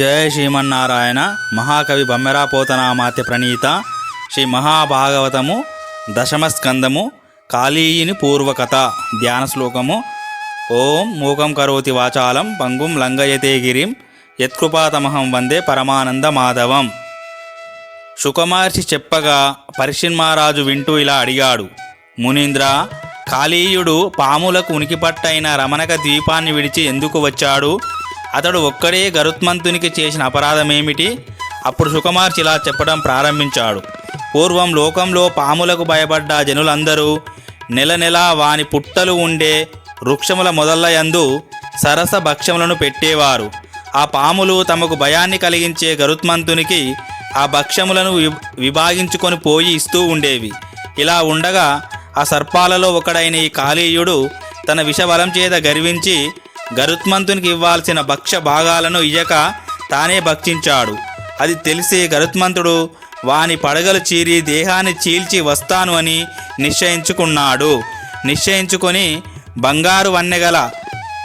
జయ శ్రీమన్నారాయణ. మహాకవి బమ్మెరా పోతనామాత్య ప్రణీత. శ్రీ మహాభాగవతము దశమస్కందము కాళీయుని పూర్వకథ ధ్యాన శ్లోకము ఓం మూకం కరోతి వాచాలం పంగుం లంగయతే గిరిం యత్కృపాతమహం వందే పరమానంద మాధవం. సుకుమార్చి చెప్పగా పరిశిన్మారాజు వింటూ ఇలా అడిగాడు. మునీంద్ర కాళీయుడు పాములకు ఉనికిపట్టైన రమణక ద్వీపాన్ని విడిచి ఎందుకు వచ్చాడు? అతడు ఒక్కడే గరుత్మంతునికి చేసిన అపరాధమేమిటి? అప్పుడు సుకుమార్చి ఇలా చెప్పడం ప్రారంభించాడు. పూర్వం లోకంలో పాములకు భయపడ్డ జనులందరూ నెల నెలా వాని పుట్టలు ఉండే వృక్షముల మొదలయందు సరస భక్ష్యములను పెట్టేవారు. ఆ పాములు తమకు భయాన్ని కలిగించే గరుత్మంతునికి ఆ భక్ష్యములను విభాగించుకొని పోయి ఇస్తూ ఉండేవి. ఇలా ఉండగా ఆ సర్పాలలో ఒకడైన ఈ కాళీయుడు తన విషబలం చేత గర్వించి గరుత్మంతునికి ఇవ్వాల్సిన భక్ష్య భాగాలను ఇయ్యక తానే భక్షించాడు. అది తెలిసి గరుత్మంతుడు వాని పడగలు చీరి దేహాన్ని చీల్చి వస్తాను అని నిశ్చయించుకున్నాడు. నిశ్చయించుకొని బంగారు వన్నెగల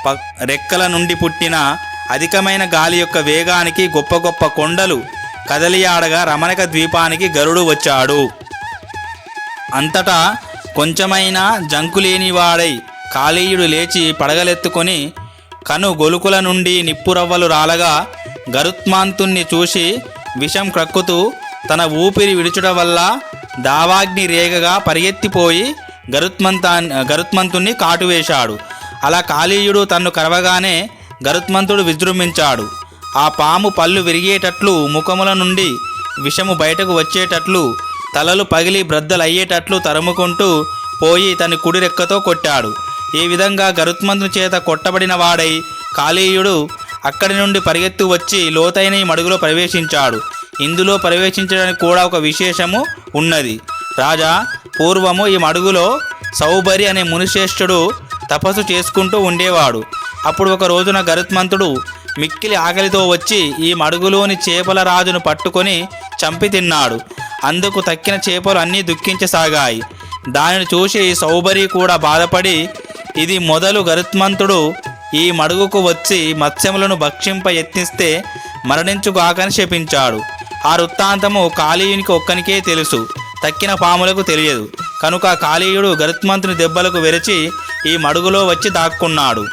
ప రెక్కల నుండి పుట్టిన అధికమైన గాలి యొక్క వేగానికి గొప్ప గొప్ప కొండలు కదలియాడగా రమణక ద్వీపానికి గరుడు వచ్చాడు. అంతటా కొంచెమైనా జంకులేనివాడై కాళీయుడు లేచి పడగలెత్తుకొని కను గొలుకుల నుండి నిప్పురవ్వలు రాలగా గరుత్మాంతుణ్ణి చూసి విషం క్రక్కుతూ తన ఊపిరి విడుచుట వల్ల దావాగ్ని రేగగా పరిగెత్తిపోయి గరుత్మంతా గరుత్మంతుణ్ణి కాటువేశాడు. అలా కాళీయుడు తన్ను కరవగానే గరుత్మంతుడు విజృంభించాడు. ఆ పాము పళ్ళు విరిగేటట్లు ముఖముల నుండి విషము బయటకు వచ్చేటట్లు తలలు పగిలి బ్రద్దలయ్యేటట్లు తరుముకుంటూ పోయి తన కుడి రెక్కతో కొట్టాడు. ఈ విధంగా గరుత్మంతుని చేత కొట్టబడిన వాడై కాళీయుడు అక్కడి నుండి పరిగెత్తు వచ్చి లోతైన ఈ మడుగులో ప్రవేశించాడు. ఇందులో ప్రవేశించడానికి కూడా ఒక విశేషము ఉన్నది. రాజా పూర్వము ఈ మడుగులో సౌబరి అనే మునిశ్రేష్ఠుడు తపస్సు చేసుకుంటూ ఉండేవాడు. అప్పుడు ఒక రోజున గరుత్మంతుడు మిక్కిలి ఆకలితో వచ్చి ఈ మడుగులోని చేపల రాజును పట్టుకొని చంపి తిన్నాడు. అందుకు తక్కిన చేపలు అన్నీ దుఃఖించసాగాయి. దానిని చూసి సౌబరి కూడా బాధపడి ఇది మొదలు గరుత్మంతుడు ఈ మడుగుకు వచ్చి మత్స్యములను భక్షింప యత్నిస్తే మరణించుగాకని శపించాడు. ఆ వృత్తాంతము కాళీయునికి ఒక్కనికే తెలుసు తక్కిన పాములకు తెలియదు. కనుక కాళీయుడు గరుత్మంతుని దెబ్బలకు వెరచి ఈ మడుగులో వచ్చి దాక్కున్నాడు.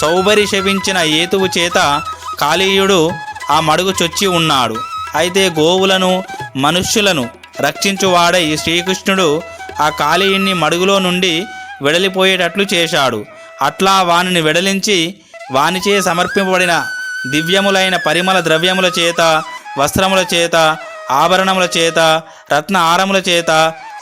సౌబరి శపించిన ఏతువు చేత కాళీయుడు ఆ మడుగు చొచ్చి ఉన్నాడు. అయితే గోవులను మనుష్యులను రక్షించువాడై శ్రీకృష్ణుడు ఆ కాళీయుణ్ణి మడుగులో నుండి వెడలిపోయేటట్లు చేశాడు. అట్లా వానిని వెడలించి వానిచే సమర్పింపబడిన దివ్యములైన పరిమళ ద్రవ్యముల చేత వస్త్రముల చేత ఆభరణముల చేత రత్న ఆరముల చేత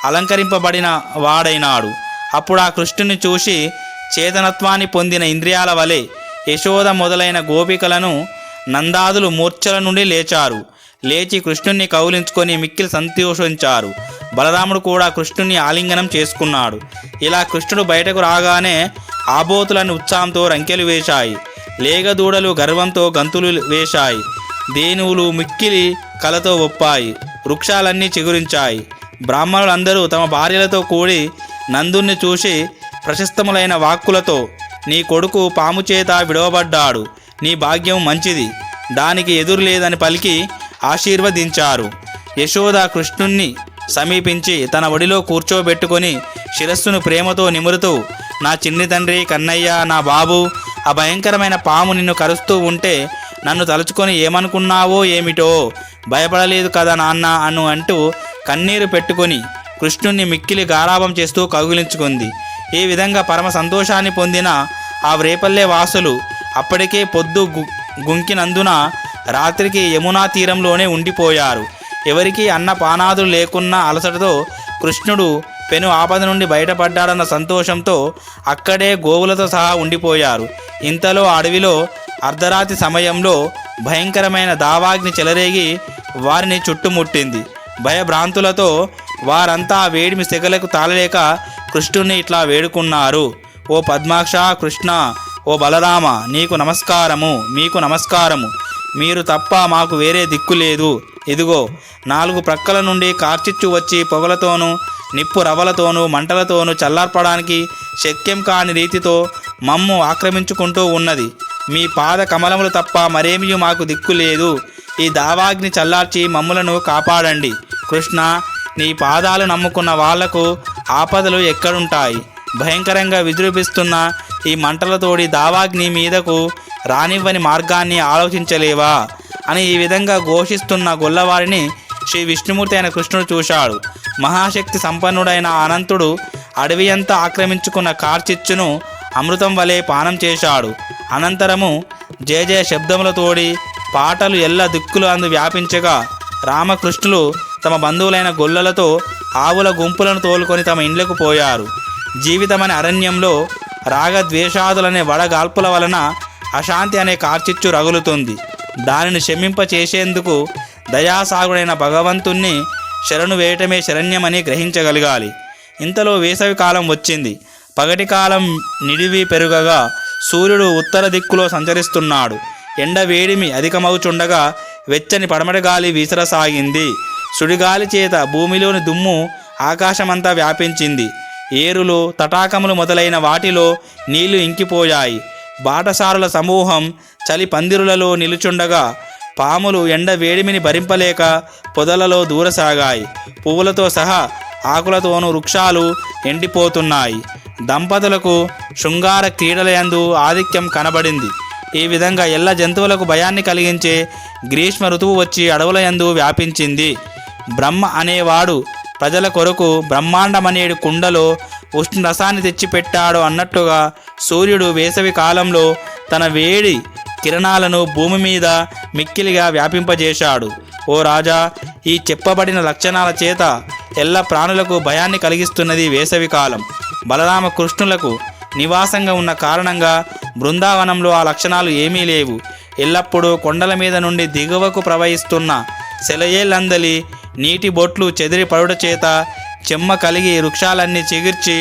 అలంకరింపబడిన వాడైనాడు. అప్పుడు ఆ కృష్ణుని చూసి చేతనత్వాన్ని పొందిన ఇంద్రియాల వలె యశోద మొదలైన గోపికలను నందాదులు మూర్ఛల నుండి లేచారు. లేచి కృష్ణుణ్ణి కౌలించుకొని మిక్కిలి సంతోషించారు. బలరాముడు కూడా కృష్ణుణ్ణి ఆలింగనం చేసుకున్నాడు. ఇలా కృష్ణుడు బయటకు రాగానే ఆబోతులను ఉత్సాహంతో రంకెలు వేశాయి. లేగదూడలు గర్వంతో గంతులు వేశాయి. దేనువులు మిక్కిలి కలతో ఒప్పాయి. వృక్షాలన్నీ చిగురించాయి. బ్రాహ్మణులందరూ తమ భార్యలతో కూడి నందుణ్ణి చూసి ప్రశస్తములైన వాక్కులతో నీ కొడుకు పాము చేత విడవబడ్డాడు. నీ భాగ్యం మంచిది. దానికి ఎదురు లేదని పలికి ఆశీర్వదించారు. యశోద కృష్ణుణ్ణి సమీపించి తన ఒడిలో కూర్చోబెట్టుకొని శిరస్సును ప్రేమతో నిమురుతూ నా చిన్ని తండ్రి కన్నయ్య నా బాబు ఆ భయంకరమైన పాము నిన్ను కరుస్తూ ఉంటే నన్ను తలుచుకొని ఏమనుకున్నావో ఏమిటో? భయపడలేదు కదా నాన్న అను అంటూ కన్నీరు పెట్టుకొని కృష్ణుణ్ణి మిక్కిలి గారాభం చేస్తూ కౌగిలించుకుంది. ఈ విధంగా పరమ సంతోషాన్ని పొందిన ఆ రేపల్లె వాసులు అప్పటికే పొద్దు గు- గుంకినందున రాత్రికి యమునా తీరంలోనే ఉండిపోయారు. ఎవరికి అన్న పానాదులు లేకున్నా అలసటతో కృష్ణుడు పెను ఆపద నుండి బయటపడ్డాడన్న సంతోషంతో అక్కడే గోవులతో సహా ఉండిపోయారు. ఇంతలో అడవిలో అర్ధరాత్రి సమయంలో భయంకరమైన దావాగ్ని చెలరేగి వారిని చుట్టుముట్టింది. భయభ్రాంతులతో వారంతా వేడిమి సెగలకు తాళలేక కృష్ణుణ్ణి ఇట్లా వేడుకున్నారు. ఓ పద్మాక్ష కృష్ణ ఓ బలరామ నీకు నమస్కారము మీకు నమస్కారము. మీరు తప్ప మాకు వేరే దిక్కు లేదు. ఇదిగో నాలుగు ప్రక్కల నుండి కార్చిచ్చు వచ్చి పొగలతోనూ నిప్పు రవ్వలతోనూ మంటలతోనూ చల్లార్పడానికి శక్యం కాని రీతితో మమ్ము ఆక్రమించుకుంటూ ఉన్నది. మీ పాద కమలములు తప్ప మరేమీ మాకు దిక్కు లేదు. ఈ దావాగ్ని చల్లార్చి మమ్ములను కాపాడండి. కృష్ణ నీ పాదాలు నమ్ముకున్న వాళ్ళకు ఆపదలు ఎక్కడుంటాయి? భయంకరంగా విజృంభిస్తున్న ఈ మంటలతోడి దావాగ్ని మీదకు రానివ్వని మార్గాన్ని ఆలోచించలేవా? అని ఈ విధంగా ఘోషిస్తున్న గొల్లవారిని శ్రీ విష్ణుమూర్తి అయిన కృష్ణుడు చూశాడు. మహాశక్తి సంపన్నుడైన అనంతుడు అడవి అంతా ఆక్రమించుకున్న కార్చిచ్చును అమృతం వలె పానం చేశాడు. అనంతరము జయ జయ శబ్దములతోడి పాటలు ఎల్ల దిక్కులు అందు వ్యాపించగా రామకృష్ణులు తమ బంధువులైన గొల్లలతో ఆవుల గుంపులను తోలుకొని తమ ఇండ్లకు పోయారు. జీవితమనే అరణ్యంలో రాగద్వేషాదులనే వడగాల్పుల వలన అశాంతి అనే కార్చిచ్చు రగులుతుంది. దానిని శమింప చేసేందుకు దయాసాగుడైన భగవంతుణ్ణి శరణు వేయటమే శరణ్యమని గ్రహించగలగాలి. ఇంతలో వేసవి కాలం వచ్చింది. పగటి కాలం నిడివి పెరుగగా సూర్యుడు ఉత్తర దిక్కులో సంచరిస్తున్నాడు. ఎండ వేడిమి అధికమవుచుండగా వెచ్చని పడమటి గాలి వీసరసాగింది. సుడిగాలి చేత భూమిలోని దుమ్ము ఆకాశమంతా వ్యాపించింది. ఏరులు తటాకములు మొదలైన వాటిలో నీళ్ళు ఇంకిపోయాయి. బాటసారుల సమూహం చలి పందిరులలో నిలుచుండగా పాములు ఎండ వేడిమిని భరింపలేక పొదలలో దూరసాగాయి. పువ్వులతో సహా ఆకులతోనూ వృక్షాలు ఎండిపోతున్నాయి. దంపతులకు శృంగార క్రీడలయందు ఆధిక్యం కనబడింది. ఈ విధంగా ఎల్ల జంతువులకు భయాన్ని కలిగించే గ్రీష్మ ఋతువు వచ్చి అడవులయందు వ్యాపించింది. బ్రహ్మ అనేవాడు ప్రజల కొరకు బ్రహ్మాండమనేడు కుండలో ఉష్ణ రసాన్ని తెచ్చిపెట్టాడు అన్నట్టుగా సూర్యుడు వేసవి కాలంలో తన వేడి కిరణాలను భూమి మీద మిక్కిలిగా వ్యాపింపజేశాడు. ఓ రాజా ఈ చెప్పబడిన లక్షణాల చేత ఎల్ల ప్రాణులకు భయాన్ని కలిగిస్తున్నది వేసవి కాలం. బలరామ కృష్ణులకు నివాసంగా ఉన్న కారణంగా బృందావనంలో ఆ లక్షణాలు ఏమీ లేవు. ఎల్లప్పుడూ కొండల మీద నుండి దిగువకు ప్రవహిస్తున్న సెలయేళ్ళందలి నీటి బొట్లు చెదిరి పడుట చేత చెమ్మ కలిగి వృక్షాలన్నీ చిగిర్చి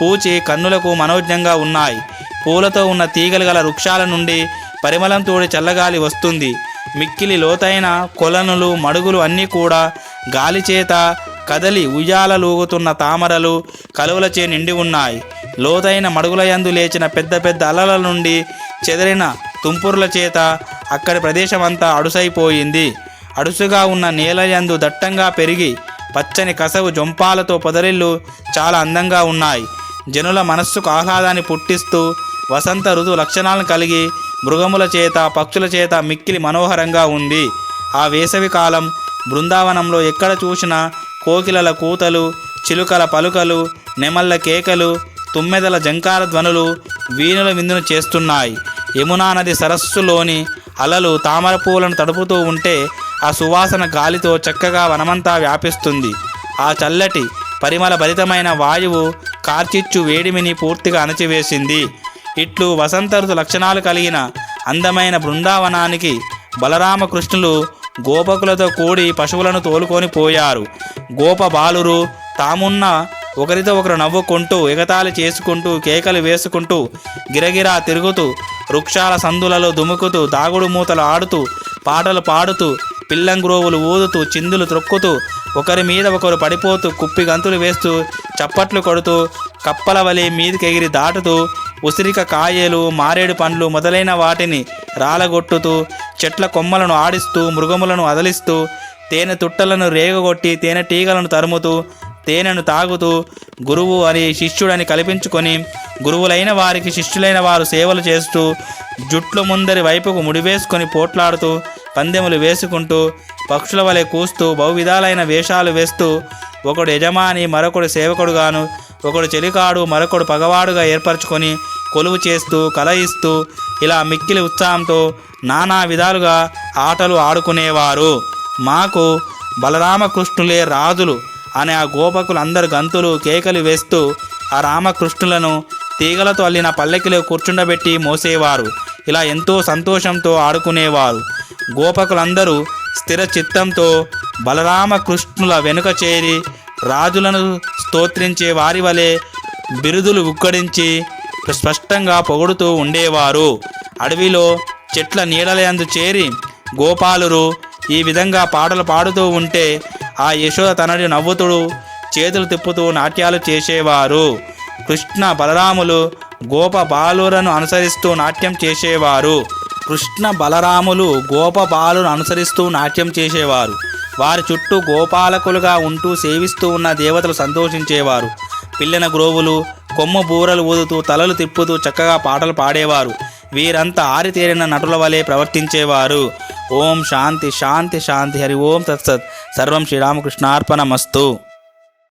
పూచి కన్నులకు మనోజ్ఞంగా ఉన్నాయి. పూలతో ఉన్న తీగలు గల వృక్షాల నుండి పరిమళంతోడి చల్లగాలి వస్తుంది. మిక్కిలి లోతైన కొలనులు మడుగులు అన్నీ కూడా గాలి చేత కదలి ఉయ్యాలలూగుతున్న తామరలు కలువలచే నిండి ఉన్నాయి. లోతైన మడుగులయందు లేచిన పెద్ద పెద్ద అలల నుండి చెదిరిన తుంపుర్ల చేత అక్కడి ప్రదేశమంతా అడుసైపోయింది. అడుసుగా ఉన్న నేలయందు దట్టంగా పెరిగి పచ్చని కసవు జొంపాలతో పొదరిల్లు చాలా అందంగా ఉన్నాయి. జనుల మనస్సుకు ఆహ్లాదాన్ని పుట్టిస్తూ వసంత ఋతు లక్షణాలను కలిగి మృగముల చేత పక్షుల చేత మిక్కిలి మనోహరంగా ఉంది. ఆ వేసవి కాలం బృందావనంలో ఎక్కడ చూసినా కోకిలల కూతలు చిలుకల పలుకలు నెమళ్ళ కేకలు తుమ్మెదల జంకార ధ్వనులు వీణుల విందును చేస్తున్నాయి. యమునా నది సరస్సులోని అలలు తామర పూలను తడుపుతూ ఉంటే ఆ సువాసన గాలితో చక్కగా వనమంతా వ్యాపిస్తుంది. ఆ చల్లటి పరిమళ భరితమైన వాయువు కార్చిచ్చు వేడిమిని పూర్తిగా అణచివేసింది. ఇట్లు వసంత ఋతు లక్షణాలు కలిగిన అందమైన బృందావనానికి బలరామకృష్ణులు గోపకులతో కూడి పశువులను తోలుకొని పోయారు. గోప బాలురు తామున్న ఒకరితో ఒకరు నవ్వుకుంటూ ఎగతాళి చేసుకుంటూ కేకలు వేసుకుంటూ గిరగిరా తిరుగుతూ వృక్షాల సందులలో దుముకుతూ దాగుడు మూతలు ఆడుతూ పాటలు పాడుతూ పిల్లంగ్రోవులు ఊదుతూ చిందులు త్రొక్కుతూ ఒకరి మీద ఒకరు పడిపోతూ కుప్పి గంతులు వేస్తూ చప్పట్లు కొడుతూ కప్పల వలె మీదకెగిరి దాటుతూ ఉసిరిక కాయలు మారేడు పండ్లు మొదలైన వాటిని రాలగొట్టుతూ చెట్ల కొమ్మలను ఆడిస్తూ మృగములను అదలిస్తూ తేనె తుట్టలను రేగగొట్టి తేనె టీగలను తరుముతూ తేనెను తాగుతూ గురువు అని శిష్యుడని కల్పించుకొని గురువులైన వారికి శిష్యులైన వారు సేవలు చేస్తూ జుట్లు ముందరి వైపుకు ముడివేసుకొని పోట్లాడుతూ పందెములు వేసుకుంటూ పక్షుల వలె కూస్తూ బహువిధాలైన వేషాలు వేస్తూ ఒకడు యజమాని మరొకడు సేవకుడుగాను ఒకడు చెలికాడు మరొకడు పగవాడుగా ఏర్పరచుకొని కొలువు చేస్తూ కలయిస్తూ ఇలా మిక్కిలి ఉత్సాహంతో నానా విధాలుగా ఆటలు ఆడుకునేవారు. మాకు బలరామకృష్ణులే రాజులు అనే ఆ గోపకులు అందరు గంతులు కేకలు వేస్తూ ఆ రామకృష్ణులను తీగలతో అల్లిన పల్లెకిలో కూర్చుండబెట్టి మోసేవారు. ఇలా ఎంతో సంతోషంతో ఆడుకునేవారు. గోపకులందరూ స్థిర చిత్తంతో బలరామకృష్ణుల వెనుక చేరి రాజులను స్తోత్రించే వారి వలె బిరుదులు ఉక్కడించి స్పష్టంగా పొగుడుతూ ఉండేవారు. అడవిలో చెట్ల నీడలయందు చేరి గోపాలురు ఈ విధంగా పాటలు పాడుతూ ఉంటే ఆ యశోద తనని నవ్వుతుడు చేతులు తిప్పుతూ నాట్యాలు చేసేవారు. కృష్ణ బలరాములు గోప బాలులను అనుసరిస్తూ నాట్యం చేసేవారు. కృష్ణ బలరాములు గోపబాలును అనుసరిస్తూ నాట్యం చేసేవారు. వారి చుట్టూ గోపాలకులుగా ఉంటూ సేవిస్తూ ఉన్న దేవతలు సంతోషించేవారు. పిల్లన గ్రోవులు కొమ్ము బూరలు ఊదుతూ తలలు తిప్పుతూ చక్కగా పాటలు పాడేవారు. వీరంతా ఆరితేరిన నటుల వలె ప్రవర్తించేవారు. ఓం శాంతి శాంతి శాంతి. హరి ఓం తత్సత్. సర్వం శ్రీరామకృష్ణార్పణమస్తు.